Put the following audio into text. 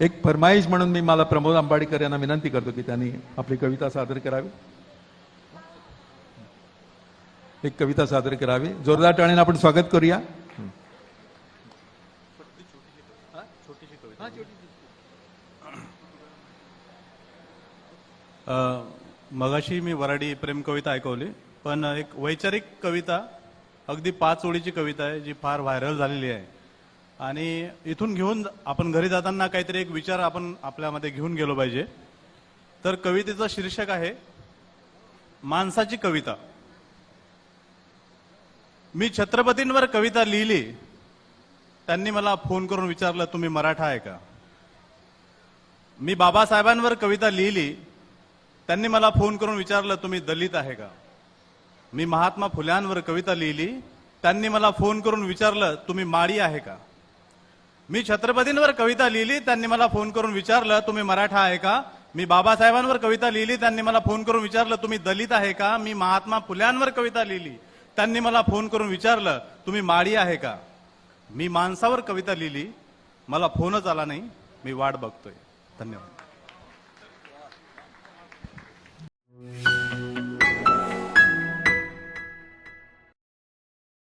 एक फरमाईश म्हणून मी मला प्रमोद आंबाडीकर यांना विनंती करतो की त्यांनी आपली कविता सादर करावी. एक कविता सादर करावी. जोरदार टाळीने आपण स्वागत करूया. मगाशी मी वराडी प्रेम कविता ऐकवली पण एक वैचारिक कविता अगदी पाच ओळीची कविता आहे जी फार व्हायरल झालेली आहे. आणि इथून घेऊन आपण घरी जाताना काहीतरी एक विचार आपण आपल्यामध्ये घेऊन गेलो पाहिजे. तर कवितेचं शीर्षक आहे माणसाची कविता. मी छत्रपतींवर कविता लिहिली त्यांनी मला फोन करून विचारलं तुम्ही मराठा आहे का? मी बाबासाहेबांवर कविता लिहिली त्यांनी मला फोन करून विचारलं तुम्ही दलित आहे का? मी महात्मा फुल्यांवर कविता लिहिली त्यांनी मला फोन करून विचारलं तुम्ही माळी आहे का? मी छत्रपतींवर कविता लिहिली त्यांनी मला फोन करून विचारलं तुम्ही मराठा आहे का? मी बाबासाहेबांवर कविता लिहिली त्यांनी मला फोन करून विचारलं तुम्ही दलित आहे का? मी महात्मा फुल्यांवर कविता लिहिली त्यांनी मला फोन करून विचारलं तुम्ही माळी आहे का? मी माणसावर कविता लिहिली मला फोनच आला नाही मी वाट बघतोय. धन्यवाद.